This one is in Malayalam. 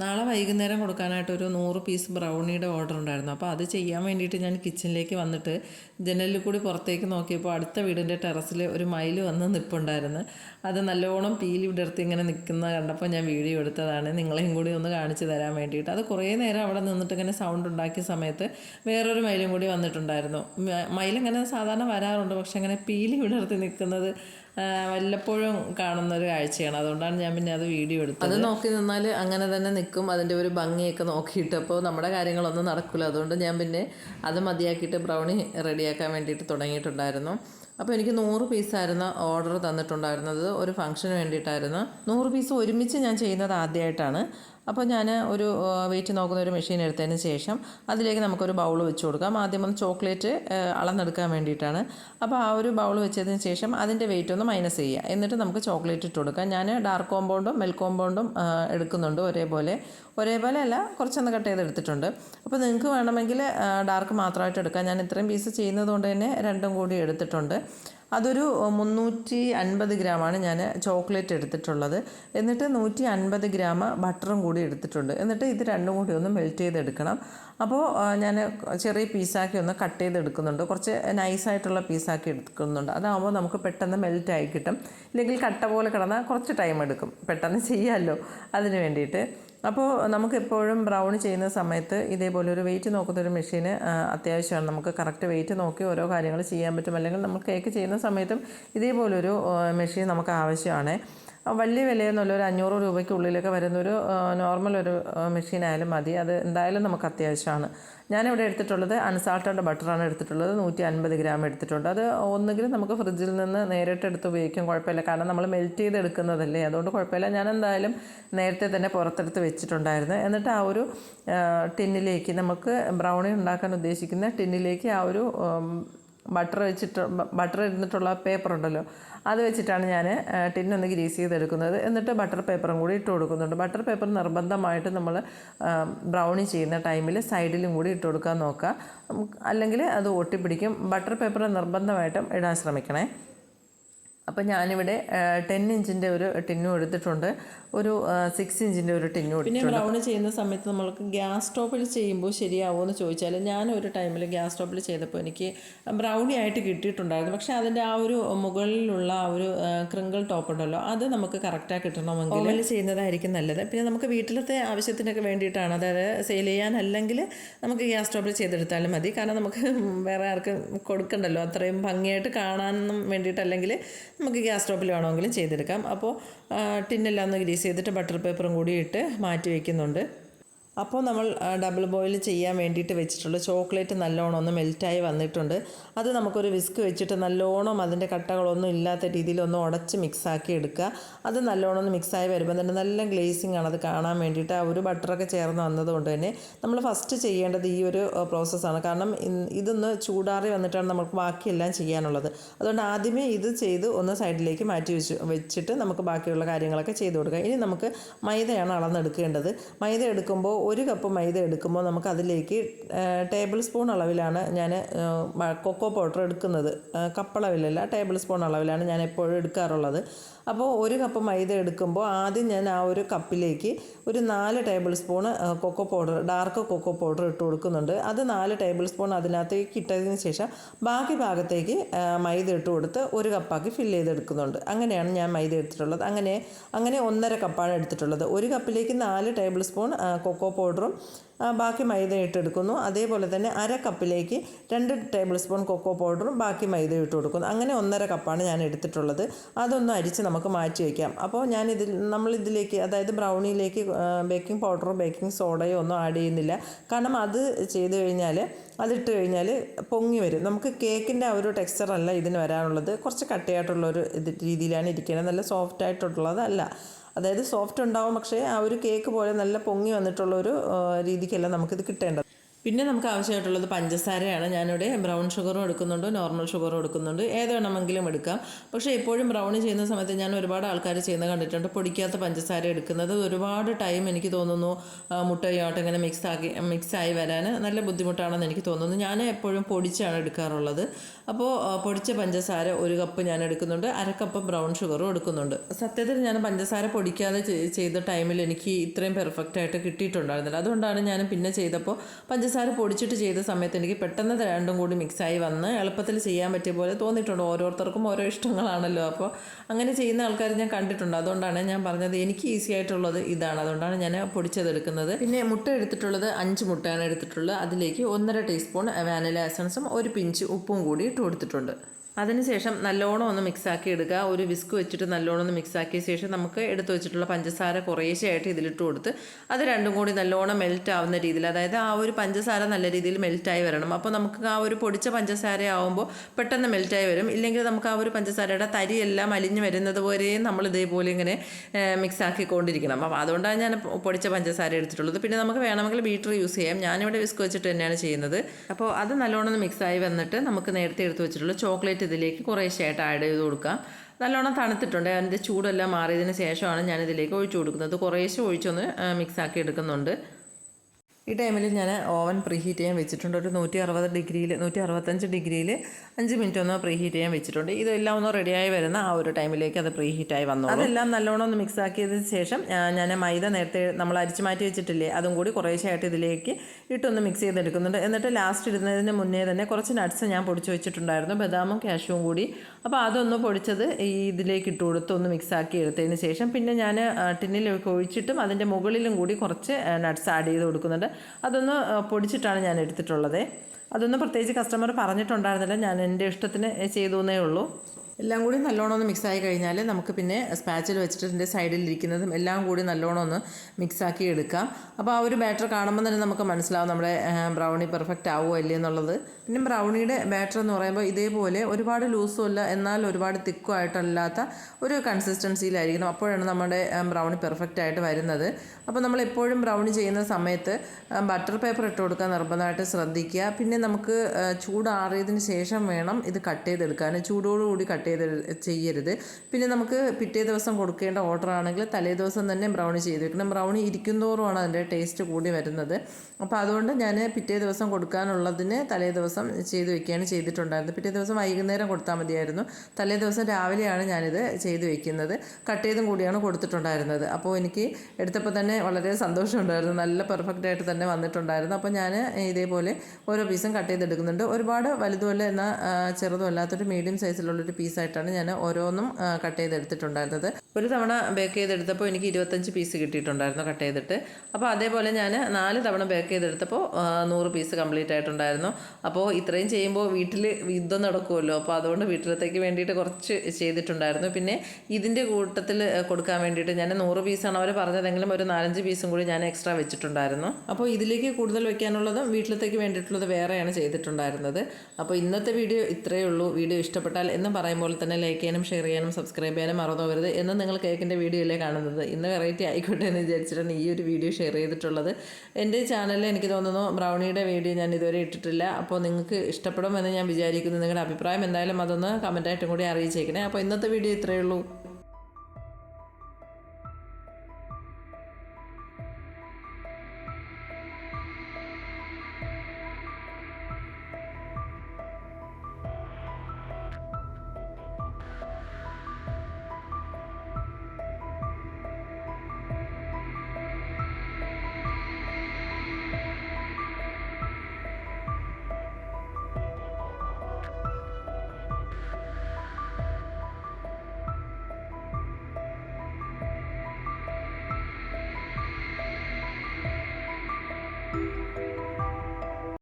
നാളെ വൈകുന്നേരം കൊടുക്കാനായിട്ട് ഒരു നൂറ് പീസ് ബ്രൗണിയുടെ ഓർഡർ ഉണ്ടായിരുന്നു. അപ്പോൾ അത് ചെയ്യാൻ വേണ്ടിയിട്ട് ഞാൻ കിച്ചണിലേക്ക് വന്നിട്ട് ജനലിൽ കൂടി പുറത്തേക്ക് നോക്കിയപ്പോൾ അടുത്ത വീടിന്റെ ടെറസിൽ ഒരു മയിൽ വന്ന് നിൽപ്പുണ്ടായിരുന്നു അത് നല്ലോണം പീലി വിടർത്തി ഇങ്ങനെ നിൽക്കുന്ന കണ്ടപ്പോൾ ഞാൻ വീഡിയോ എടുത്തതാണ്. നിങ്ങളെയും കൂടി ഒന്ന് കാണിച്ചു തരാൻ വേണ്ടിയിട്ട്. അത് കുറേ നേരം അവിടെ നിന്നിട്ട് ഇങ്ങനെ സൗണ്ട് ഉണ്ടാക്കിയ സമയത്ത് വേറൊരു മയിലും കൂടി വന്നിട്ടുണ്ടായിരുന്നു. മയിലിങ്ങനെ സാധാരണ വരാറുണ്ട്. പക്ഷെ അങ്ങനെ പീലി വിടർത്തി നിൽക്കുന്നത് വല്ലപ്പോഴും കാണുന്ന ഒരു കാഴ്ചയാണ്. അതുകൊണ്ടാണ് ഞാൻ പിന്നെ അത് വീഡിയോ എടുത്തത്. അത് നോക്കി നിന്നാൽ അങ്ങനെ തന്നെ നിൽക്കും അതിന്റെ ഒരു ഭംഗിയൊക്കെ നോക്കിയിട്ട് അപ്പോൾ നമ്മുടെ കാര്യങ്ങളൊന്നും നടക്കില്ല അതുകൊണ്ട് ഞാൻ പിന്നെ അത് മതിയാക്കിയിട്ട് ബ്രൗണി റെഡിയാക്കാൻ വേണ്ടിയിട്ട് തുടങ്ങിയിട്ടുണ്ടായിരുന്നു. അപ്പോൾ എനിക്ക് നൂറ് പീസായിരുന്നു ഓർഡർ തന്നിട്ടുണ്ടായിരുന്നത് ഒരു ഫംഗ്ഷന് വേണ്ടിയിട്ടായിരുന്നു. നൂറ് പീസ് ഒരുമിച്ച് ഞാൻ ചെയ്യുന്നത് ആദ്യമായിട്ടാണ് അപ്പോൾ ഞാൻ ഒരു വെയിറ്റ് നോക്കുന്ന ഒരു മെഷീൻ എടുത്തതിന് ശേഷം അതിലേക്ക് നമുക്കൊരു ബൗൾ വെച്ച് കൊടുക്കാം. ആദ്യം ഒന്ന് ചോക്ലേറ്റ് അളന്നെടുക്കാൻ വേണ്ടിയിട്ടാണ്. അപ്പോൾ ആ ഒരു ബൗൾ വെച്ചതിന് ശേഷം അതിന്റെ വെയിറ്റ് ഒന്ന് മൈനസ് ചെയ്യുക. എന്നിട്ട് നമുക്ക് ചോക്ലേറ്റ് ഇട്ട് കൊടുക്കാം. ഞാൻ ഡാർക്ക് കോമ്പൗണ്ടും മിൽക്ക് കോമ്പൗണ്ടും എടുക്കുന്നുണ്ട് ഒരേപോലെ. ഒരേപോലെ അല്ല കുറച്ചൊന്ന് കട്ട് ചെയ്ത് എടുത്തിട്ടുണ്ട്. അപ്പോൾ നിങ്ങൾക്ക് വേണമെങ്കിൽ ഡാർക്ക് മാത്രമായിട്ട് എടുക്കാം. ഞാൻ ഇത്രയും പീസ് ചെയ്യുന്നത് കൊണ്ട് തന്നെ രണ്ടും കൂടി എടുത്തിട്ടുണ്ട്. അതൊരു മുന്നൂറ്റി അൻപത് ഗ്രാമാണ് ഞാൻ ചോക്ലേറ്റ് എടുത്തിട്ടുള്ളത്. എന്നിട്ട് നൂറ്റി അൻപത് ഗ്രാം ബട്ടറും കൂടി എടുത്തിട്ടുണ്ട്. എന്നിട്ട് ഇത് രണ്ടും കൂടി ഒന്ന് മെൽറ്റ് ചെയ്തെടുക്കണം. അപ്പോൾ ഞാൻ ചെറിയ പീസാക്കി ഒന്ന് കട്ട് ചെയ്തെടുക്കുന്നുണ്ട്. കുറച്ച് നൈസായിട്ടുള്ള പീസാക്കി എടുക്കുന്നുണ്ട്. അതാകുമ്പോൾ നമുക്ക് പെട്ടെന്ന് മെൽറ്റ് ആയി കിട്ടും. ഇല്ലെങ്കിൽ കട്ട പോലെ കിടന്നാൽ കുറച്ച് ടൈം എടുക്കും പെട്ടെന്ന് ചെയ്യാമല്ലോ. അതിന് വേണ്ടിയിട്ട്. അപ്പോൾ നമുക്ക് എപ്പോഴും ബ്രൗൺ ചെയ്യുന്ന സമയത്ത് ഇതേപോലെ ഒരു വെയിറ്റ് നോക്കുന്ന ഒരു മെഷീൻ അത്യാവശ്യമാണ്. നമുക്ക് കറക്റ്റ് വെയിറ്റ് നോക്കി ഓരോ കാര്യങ്ങൾ ചെയ്യാൻ പറ്റും. അല്ലെങ്കിൽ നമ്മൾ കേക്ക് ചെയ്യുന്ന സമയത്തും ഇതേപോലൊരു മെഷീൻ നമുക്ക് ആവശ്യമാണ്. വലിയ വിലയൊന്നുമില്ല ഒരു അഞ്ഞൂറ് രൂപയ്ക്കുള്ളിലൊക്കെ വരുന്നൊരു നോർമൽ ഒരു മെഷീനായാലും മതി. അത് എന്തായാലും നമുക്ക് അത്യാവശ്യമാണ്. ഞാനിവിടെ എടുത്തിട്ടുള്ളത് അൺസാൾട്ടഡ് ബട്ടറാണ് എടുത്തിട്ടുള്ളത്. നൂറ്റി അൻപത് ഗ്രാം എടുത്തിട്ടുണ്ട്. അത് ഒന്നുകിൽ നമുക്ക് ഫ്രിഡ്ജിൽ നിന്ന് നേരിട്ട് എടുത്ത് ഉപയോഗിക്കും. കുഴപ്പമില്ല. കാരണം നമ്മൾ മെൽറ്റ് ചെയ്ത് എടുക്കുന്നതല്ലേ അതുകൊണ്ട് കുഴപ്പമില്ല. ഞാൻ എന്തായാലും നേരത്തെ തന്നെ പുറത്തെടുത്ത് വെച്ചിട്ടുണ്ടായിരുന്നു. എന്നിട്ട് ആ ഒരു ടിന്നിലേക്ക് നമുക്ക് ബ്രൗണി ഉണ്ടാക്കാൻ ഉദ്ദേശിക്കുന്ന ടിന്നിലേക്ക് ആ ഒരു ബട്ടർ വെച്ചിട്ട് ബട്ടർ ഇരുന്നിട്ടുള്ള പേപ്പർ ഉണ്ടല്ലോ. അത് വെച്ചിട്ടാണ് ഞാൻ ടിന്നൊന്ന് ഗ്രീസ് ചെയ്തെടുക്കുന്നത്. എന്നിട്ട് ബട്ടർ പേപ്പറും കൂടി ഇട്ട് കൊടുക്കുന്നുണ്ട്. ബട്ടർ പേപ്പർ നിർബന്ധമായിട്ട് നമ്മൾ ബ്രൗണി ചെയ്യുന്ന ടൈമിൽ സൈഡിലും കൂടി ഇട്ട് കൊടുക്കാൻ നോക്കുക. അല്ലെങ്കിൽ അത് ഒട്ടിപ്പിടിക്കും ബട്ടർ പേപ്പർ നിർബന്ധമായിട്ടും ഇടാൻ ശ്രമിക്കണേ. അപ്പോൾ ഞാനിവിടെ ടെൻ ഇഞ്ചിന്റെ ഒരു ടിന്നും എടുത്തിട്ടുണ്ട്. ഒരു സിക്സ് ഇഞ്ചിന്റെ ഒരു ടിന്നും എടുത്തിട്ടുണ്ട്. പിന്നെ ബ്രൗൺ ചെയ്യുന്ന സമയത്ത് നമ്മൾക്ക് ഗ്യാസ് സ്റ്റോപ്പിൽ ചെയ്യുമ്പോൾ ശരിയാവുമോ എന്ന് ചോദിച്ചാൽ ഞാൻ ഒരു ടൈമിൽ ഗ്യാസ് സ്റ്റോപ്പിൽ ചെയ്തപ്പോൾ എനിക്ക് ബ്രൗണി ആയിട്ട് കിട്ടിയിട്ടുണ്ടായിരുന്നു. പക്ഷേ അതിന്റെ ആ ഒരു മുകളിലുള്ള ആ ഒരു ക്രിങ്കിൾ ടോപ്പ് ഉണ്ടല്ലോ അത് നമുക്ക് കറക്റ്റായി കിട്ടണമെങ്കിൽ ഓവനിൽ ചെയ്യുന്നതായിരിക്കും നല്ലത്. പിന്നെ നമുക്ക് വീട്ടിലത്തെ ആവശ്യത്തിനൊക്കെ വേണ്ടിയിട്ടാണ്. അതായത് സെയിൽ ചെയ്യാനല്ലെങ്കിൽ നമുക്ക് ഗ്യാസ് സ്റ്റോപ്പിൽ ചെയ്തെടുത്താലും മതി. കാരണം നമുക്ക് വേറെ ആർക്കും കൊടുക്കണ്ടല്ലോ. അത്രയും ഭംഗിയായിട്ട് കാണാനും വേണ്ടിയിട്ടല്ലെങ്കിൽ നമുക്ക് ഗ്യാസ് സ്റ്റോപ്പിൽ വേണമെങ്കിലും ചെയ്തെടുക്കാം. അപ്പോൾ ടിന്നെല്ലാം ഒന്ന് ഗ്രീസ് ചെയ്തിട്ട് ബട്ടർ പേപ്പറും കൂടി ഇട്ട് മാറ്റി വയ്ക്കുന്നുണ്ട്. അപ്പോൾ നമ്മൾ ഡബിൾ ബോയിൽ ചെയ്യാൻ വേണ്ടിയിട്ട് വെച്ചിട്ടുള്ള ചോക്ലേറ്റ് നല്ലോണം ഒന്ന് മെൽറ്റായി വന്നിട്ടുണ്ട്. അത് നമുക്കൊരു വിസ്ക് വെച്ചിട്ട് നല്ലോണം അതിന്റെ കട്ടകളൊന്നും ഇല്ലാത്ത രീതിയിൽ ഒന്ന് ഉടച്ച് മിക്സാക്കി എടുക്കുക. അത് നല്ലോണം ഒന്ന് മിക്സായി വരുമ്പോൾ തന്നെ നല്ല ഗ്ലേസിംഗ് ആണ്. അത് കാണാൻ വേണ്ടിയിട്ട് ആ ഒരു ബട്ടറൊക്കെ ചേർന്ന് വന്നതുകൊണ്ട് തന്നെ നമ്മൾ ഫസ്റ്റ് ചെയ്യേണ്ടത് ഈ ഒരു പ്രോസസ്സാണ് കാരണം ഇതൊന്ന് ചൂടാറി വന്നിട്ടാണ് നമുക്ക് ബാക്കിയെല്ലാം ചെയ്യാനുള്ളത്. അതുകൊണ്ട് ആദ്യമേ ഇത് ചെയ്ത് ഒന്ന് സൈഡിലേക്ക് മാറ്റി വെച്ച് വെച്ചിട്ട് നമുക്ക് ബാക്കിയുള്ള കാര്യങ്ങളൊക്കെ ചെയ്ത് കൊടുക്കുക ഇനി നമുക്ക് മൈദയാണ് അളന്നെടുക്കേണ്ടത്. മൈദ എടുക്കുമ്പോൾ ഒരു കപ്പ് മൈദ എടുക്കുമ്പോൾ നമുക്ക് അതിലേക്ക് ടേബിൾ സ്പൂൺ അളവിലാണ് ഞാൻ കൊക്കോ പൗഡർ എടുക്കുന്നത്. കപ്പളവിലല്ല ടേബിൾ സ്പൂൺ അളവിലാണ് ഞാൻ എപ്പോഴും എടുക്കാറുള്ളത്. അപ്പോൾ ഒരു കപ്പ് മൈദ എടുക്കുമ്പോൾ ആദ്യം ഞാൻ ആ ഒരു കപ്പിലേക്ക് ഒരു നാല് tablespoon cocoa powder dark cocoa powder ഇട്ട് കൊടുക്കുന്നുണ്ട്. അത് നാല് ടേബിൾ സ്പൂൺ അതിനകത്തേക്ക് ഇട്ടതിന് ശേഷം ബാക്കി ഭാഗത്തേക്ക് മൈദ ഇട്ട് കൊടുത്ത് ഒരു കപ്പാക്കി ഫില്ല് ചെയ്തെടുക്കുന്നുണ്ട്. അങ്ങനെയാണ് ഞാൻ മൈദ എടുത്തിട്ടുള്ളത്. അങ്ങനെ അങ്ങനെ ഒന്നര കപ്പാണ് എടുത്തിട്ടുള്ളത്. ഒരു കപ്പിലേക്ക് നാല് ടേബിൾ സ്പൂൺ കൊക്കോ പൗഡറും ബാക്കി മൈദ ഇട്ടെടുക്കുന്നു. അതേപോലെ തന്നെ അര കപ്പിലേക്ക് രണ്ട് ടേബിൾ സ്പൂൺ കൊക്കോ പൗഡറും ബാക്കി മൈദ ഇട്ട് കൊടുക്കുന്നു. അങ്ങനെ ഒന്നര കപ്പാണ് ഞാൻ എടുത്തിട്ടുള്ളത്. അതൊന്ന് അരിച്ച് നമുക്ക് മാറ്റി വയ്ക്കാം അപ്പോൾ ഞാൻ ഇതിൽ നമ്മൾ ഇതിലേക്ക് അതായത് ബ്രൗണിയിലേക്ക് ബേക്കിംഗ് പൗഡറോ ബേക്കിംഗ് സോഡയോ ഒന്നും ആഡ് ചെയ്യുന്നില്ല. കാരണം അത് ചെയ്ത് കഴിഞ്ഞാൽ അതിട്ട് കഴിഞ്ഞാൽ പൊങ്ങി വരും. നമുക്ക് കേക്കിന്റെ ആ ഒരു ടെക്സ്ചറല്ല ഇതിന് വരാനുള്ളത്. കുറച്ച് കട്ടിയായിട്ടുള്ള ഒരു ഇത് രീതിയിലാണ് ഇരിക്കുന്നത് നല്ല സോഫ്റ്റ് ആയിട്ടുള്ളതല്ല അതായത് സോഫ്റ്റ് ഉണ്ടാവും പക്ഷേ ആ ഒരു കേക്ക് പോലെ നല്ല പൊങ്ങി വന്നിട്ടുള്ള ഒരു രീതിക്കല്ല നമുക്കിത് കിട്ടേണ്ടത്. പിന്നെ നമുക്ക് ആവശ്യമായിട്ടുള്ളത് പഞ്ചസാരയാണ്. ഞാനിവിടെ ബ്രൗൺ ഷുഗറും എടുക്കുന്നുണ്ട് നോർമൽ ഷുഗറും എടുക്കുന്നുണ്ട്. ഏത് വേണമെങ്കിലും എടുക്കാം. പക്ഷേ എപ്പോഴും ബ്രൗൺ ചെയ്യുന്ന സമയത്ത് ഞാൻ ഒരുപാട് ആൾക്കാർ ചെയ്യുന്നത് കണ്ടിട്ടുണ്ട്. പൊടിക്കാത്ത പഞ്ചസാര എടുക്കുന്നത്. ഒരുപാട് ടൈം എനിക്ക് തോന്നുന്നു മുട്ടയുമായിട്ട് ഇങ്ങനെ മിക്സ് ആക്കി മിക്സ് ആയി വരാൻ നല്ല ബുദ്ധിമുട്ടാണെന്ന് എനിക്ക് തോന്നുന്നു. ഞാൻ എപ്പോഴും പൊടിച്ചാണ് എടുക്കാറുള്ളത്. അപ്പോൾ പൊടിച്ച പഞ്ചസാര ഒരു കപ്പ് ഞാൻ എടുക്കുന്നുണ്ട്. അര കപ്പ് ബ്രൗൺ ഷുഗറും എടുക്കുന്നുണ്ട്. സത്യത്തിൽ ഞാൻ പഞ്ചസാര പൊടിക്കാതെ ചെയ്ത ടൈമിൽ എനിക്ക് ഇത്രയും പെർഫെക്റ്റ് ആയിട്ട് കിട്ടിയിട്ടുണ്ടായിരുന്നില്ല. അതുകൊണ്ടാണ് ഞാൻ പിന്നെ ചെയ്തപ്പോൾ പഞ്ചസാര പൊടിച്ചിട്ട് ചെയ്ത സമയത്ത് എനിക്ക് പെട്ടെന്ന് രണ്ടും കൂടി മിക്സായി വന്ന് എളുപ്പത്തിൽ ചെയ്യാൻ പറ്റിയ പോലെ തോന്നിയിട്ടുണ്ട്. ഓരോരുത്തർക്കും ഓരോ ഇഷ്ടങ്ങളാണല്ലോ. അപ്പോൾ അങ്ങനെ ചെയ്യുന്ന ആൾക്കാർ ഞാൻ കണ്ടിട്ടുണ്ട്. അതുകൊണ്ടാണ് ഞാൻ പറഞ്ഞത് എനിക്ക് ഈസി ആയിട്ടുള്ളത് ഇതാണ്. അതുകൊണ്ടാണ് ഞാൻ പൊടിച്ചതെടുക്കുന്നത് പിന്നെ മുട്ട എടുത്തിട്ടുള്ളത് അഞ്ച് മുട്ടയാണ് എടുത്തിട്ടുള്ളത്. അതിലേക്ക് ഒന്നര ടീസ്പൂൺ വാനില എസൻസും ഒരു പിഞ്ച് ഉപ്പും കൂടി ഇട്ട് കൊടുത്തിട്ടുണ്ട്. അതിനുശേഷം നല്ലോണം ഒന്ന് മിക്സാക്കി എടുക്കുക ഒരു വിസ്ക് വെച്ചിട്ട് നല്ലോണം ഒന്ന് മിക്സാക്കിയ ശേഷം നമുക്ക് എടുത്തു വെച്ചിട്ടുള്ള പഞ്ചസാര കുറേശ്ശെയായിട്ട് ഇതിലിട്ട് കൊടുത്ത് അത് രണ്ടും കൂടി നല്ലോണം മെൽറ്റ് ആവുന്ന രീതിയിൽ അതായത് ആ ഒരു പഞ്ചസാര നല്ല രീതിയിൽ മെൽറ്റായി വരണം. അപ്പോൾ നമുക്ക് ആ ഒരു പൊടിച്ച പഞ്ചസാര ആവുമ്പോൾ പെട്ടെന്ന് മെൽറ്റായി വരും. ഇല്ലെങ്കിൽ നമുക്ക് ആ ഒരു പഞ്ചസാരയുടെ തരിയെല്ലാം അലിഞ്ഞ് വരുന്നത് വരെയും നമ്മൾ ഇതേപോലെ ഇങ്ങനെ മിക്സാക്കിക്കൊണ്ടിരിക്കണം അപ്പോൾ അതുകൊണ്ടാണ് ഞാൻ പൊടിച്ച പഞ്ചസാര എടുത്തിട്ടുള്ളത്. പിന്നെ നമുക്ക് വേണമെങ്കിൽ ബീറ്റർ യൂസ് ചെയ്യാം. ഞാനിവിടെ വിസ്ക് വെച്ചിട്ട് തന്നെയാണ് ചെയ്യുന്നത്. അപ്പോൾ അത് നല്ലോണം മിക്സായി വന്നിട്ട് നമുക്ക് നേരത്തെ എടുത്ത് വെച്ചിട്ടുള്ള ചോക്ലേറ്റ് ഇതിലേക്ക് കുറേശ്ശേട്ട് ആഡ് ചെയ്ത് കൊടുക്കാം. നല്ലോണം തണുത്തിട്ടുണ്ട്. അതിന്റെ ചൂടെല്ലാം മാറിയതിന് ശേഷമാണ് ഞാനിതിലേക്ക് ഒഴിച്ചു കൊടുക്കുന്നത്. കുറേശ്ശെ ഒഴിച്ചൊന്ന് മിക്സാക്കി എടുക്കുന്നുണ്ട്. ഈ ടൈമിൽ ഞാൻ ഓവൻ പ്രീഹീറ്റ് ചെയ്യാൻ വെച്ചിട്ടുണ്ട്. ഒരു നൂറ്റി അറുപത് ഡിഗ്രിയിൽ നൂറ്റി അറുപത്തഞ്ച് ഡിഗ്രിയിൽ അഞ്ച് മിനിറ്റ് ഒന്ന് പ്രീഹീറ്റ് ചെയ്യാൻ വെച്ചിട്ടുണ്ട്. ഇതെല്ലാം ഒന്ന് റെഡിയായി വരുന്ന ആ ഒരു ടൈമിലേക്ക് അത് പ്രീഹീറ്റായി വന്നു അതെല്ലാം നല്ലോണം ഒന്ന് മിക്സ് ആക്കിയതിന് ശേഷം ഞാൻ മൈദ നേരത്തെ നമ്മൾ അരിച്ചു മാറ്റി വെച്ചിട്ടില്ലേ അതും കൂടി കുറേശ്ശായിട്ട് ഇതിലേക്ക് ഇട്ടൊന്ന് മിക്സ് ചെയ്തെടുക്കുന്നുണ്ട്. എന്നിട്ട് ലാസ്റ്റ് ഇടുന്നതിന് മുന്നേ തന്നെ കുറച്ച് നട്ട്സ് ഞാൻ പൊടിച്ച് വെച്ചിട്ടുണ്ടായിരുന്നു. ബദാമും കാഷ്യൂവും കൂടി. അപ്പോൾ അതൊന്ന് പൊടിച്ചത് ഈ ഇതിലേക്ക് ഇട്ട് കൊടുത്ത് ഒന്ന് മിക്സ് ആക്കി എടുത്തതിന് ശേഷം പിന്നെ ഞാൻ ടിന്നിലൊക്കെ ഒഴിച്ചിട്ടും അതിന്റെ മുകളിലും കൂടി കുറച്ച് നട്ട്സ് ആഡ് ചെയ്ത് കൊടുക്കുന്നുണ്ട്. അതൊന്ന് പൊടിച്ചിട്ടാണ് ഞാൻ എടുത്തിട്ടുള്ളത്. അതൊന്നും പ്രത്യേകിച്ച് കസ്റ്റമർ പറഞ്ഞിട്ടുണ്ടായിരുന്നില്ല. ഞാൻ എന്റെ ഇഷ്ടത്തിന് ചെയ്തു എന്നേ ഉള്ളൂ. എല്ലാം കൂടി നല്ലോണം ഒന്ന് മിക്സായി കഴിഞ്ഞാൽ നമുക്ക് പിന്നെ സ്പാച്ചിൽ വെച്ചിട്ട് ഇതിന്റെ സൈഡിലിരിക്കുന്നതും എല്ലാം കൂടി നല്ലോണം ഒന്ന് മിക്സാക്കി എടുക്കാം. അപ്പോൾ ആ ഒരു ബാറ്റർ കാണുമ്പോൾ തന്നെ നമുക്ക് മനസ്സിലാവും നമ്മുടെ ബ്രൗണി പെർഫെക്റ്റ് ആവുമോ അല്ലേ എന്നുള്ളത്. പിന്നെ ബ്രൗണിയുടെ ബാറ്റർ എന്ന് പറയുമ്പോൾ ഇതേപോലെ ഒരുപാട് ലൂസും അല്ല എന്നാൽ ഒരുപാട് തിക്കും ആയിട്ടല്ലാത്ത ഒരു കൺസിസ്റ്റൻസിയിലായിരിക്കണം അപ്പോഴാണ് നമ്മുടെ ബ്രൗണി പെർഫെക്റ്റ് ആയിട്ട് വരുന്നത്. അപ്പോൾ നമ്മൾ എപ്പോഴും ബ്രൗണി ചെയ്യുന്ന സമയത്ത് ബട്ടർ പേപ്പർ ഇട്ട് കൊടുക്കാൻ നിർബന്ധമായിട്ട് ശ്രദ്ധിക്കുക. പിന്നെ നമുക്ക് ചൂടാറിയതിന് ശേഷം വേണം ഇത് കട്ട് ചെയ്തെടുക്കാൻ. ചൂടോടുകൂടി കട്ട് ചെയ്ത് ചെയ്യരുത്. പിന്നെ നമുക്ക് പിറ്റേ ദിവസം കൊടുക്കേണ്ട ഓർഡർ ആണെങ്കിൽ തലേ ദിവസം തന്നെ ബ്രൗണി ചെയ്ത് വെക്കണം ബ്രൗണി ഇരിക്കുന്തോറുമാണ് അതിന്റെ ടേസ്റ്റ് കൂടി വരുന്നത്. അപ്പോൾ അതുകൊണ്ട് ഞാൻ പിറ്റേ ദിവസം കൊടുക്കാനുള്ളതിന് തലേ ദിവസം ചെയ്ത് വെക്കുകയാണ് ചെയ്തിട്ടുണ്ടായിരുന്നത്. പിറ്റേ ദിവസം വൈകുന്നേരം കൊടുത്താൽ മതിയായിരുന്നു. തലേ ദിവസം രാവിലെയാണ് ഞാനിത് ചെയ്ത് വെക്കുന്നത്. കട്ട് ചെയ്തും കൂടിയാണ് കൊടുത്തിട്ടുണ്ടായിരുന്നത്. അപ്പോൾ എനിക്ക് എടുത്തപ്പോൾ തന്നെ വളരെ സന്തോഷമുണ്ടായിരുന്നു. നല്ല പെർഫെക്റ്റ് ആയിട്ട് തന്നെ വന്നിട്ടുണ്ടായിരുന്നു. അപ്പോൾ ഞാൻ ഇതേപോലെ ഓരോ പീസും കട്ട് ചെയ്തെടുക്കുന്നുണ്ട്. ഒരുപാട് വലുതുമല്ല എന്നാൽ ചെറുതും അല്ലാത്തൊരു മീഡിയം സൈസിലുള്ളൊരു പീസായിട്ടാണ് ഞാൻ ഓരോന്നും കട്ട് ചെയ്തെടുത്തിട്ടുണ്ടായിരുന്നത്. ഒരു തവണ ബേക്ക് ചെയ്തെടുത്തപ്പോൾ എനിക്ക് ഇരുപത്തഞ്ച് പീസ് കിട്ടിയിട്ടുണ്ടായിരുന്നു കട്ട് ചെയ്തിട്ട്. അപ്പോൾ അതേപോലെ ഞാൻ നാല് തവണ ബേക്ക് ചെയ്തെടുത്തപ്പോൾ നൂറ് പീസ് കംപ്ലീറ്റ് ആയിട്ടുണ്ടായിരുന്നു. അപ്പോൾ ഇത്രയും ചെയ്യുമ്പോൾ വീട്ടിൽ യുദ്ധം നടക്കുമല്ലോ അപ്പോൾ അതുകൊണ്ട് വീട്ടിലത്തേക്ക് വേണ്ടിയിട്ട് കുറച്ച് ചെയ്തിട്ടുണ്ടായിരുന്നു. പിന്നെ ഇതിന്റെ കൂട്ടത്തിൽ കൊടുക്കാൻ വേണ്ടിയിട്ട് ഞാൻ നൂറ് പീസാണ് അവർ പറഞ്ഞതെങ്കിലും ഒരു നാലഞ്ച് പീസും കൂടി ഞാൻ എക്സ്ട്രാ വെച്ചിട്ടുണ്ടായിരുന്നു. അപ്പോൾ ഇതിലേക്ക് കൂടുതൽ വെക്കാനുള്ളതും വീട്ടിലത്തേക്ക് വേണ്ടിയിട്ടുള്ളത് വേറെയാണ് ചെയ്തിട്ടുണ്ടായിരുന്നത്. അപ്പോൾ ഇന്നത്തെ വീഡിയോ ഇത്രയേ ഉള്ളൂ. വീഡിയോ ഇഷ്ടപ്പെട്ടാൽ എന്ന് പറയുമ്പോൾ തന്നെ ലൈക്ക് ചെയ്യാനും ഷെയർ ചെയ്യാനും സബ്സ്ക്രൈബ് ചെയ്യാനും മറന്നുപോകരുത് എന്ന് നിങ്ങൾ കേക്കിന്റെ വീഡിയോ അല്ലേ കാണുന്നത്. ഇന്ന് വെറൈറ്റി ആയിക്കോട്ടെ എന്ന് വിചാരിച്ചിട്ടാണ് ഈ ഒരു വീഡിയോ ഷെയർ ചെയ്തിട്ടുള്ളത്. എന്റെ ചാനലിൽ എനിക്ക് തോന്നുന്നു ബ്രൗണിയുടെ വീഡിയോ ഞാൻ ഇതുവരെ ഇട്ടിട്ടില്ല. അപ്പോൾ നിങ്ങൾക്ക് ഇഷ്ടപ്പെടുമെന്ന് ഞാൻ വിചാരിക്കുന്നു. നിങ്ങളുടെ അഭിപ്രായം എന്തായാലും അതൊന്ന് കമന്റായിട്ടും കൂടി അറിയിച്ചേക്കണേ. അപ്പോൾ ഇന്നത്തെ വീഡിയോ ഇത്രയേ ഉള്ളൂ.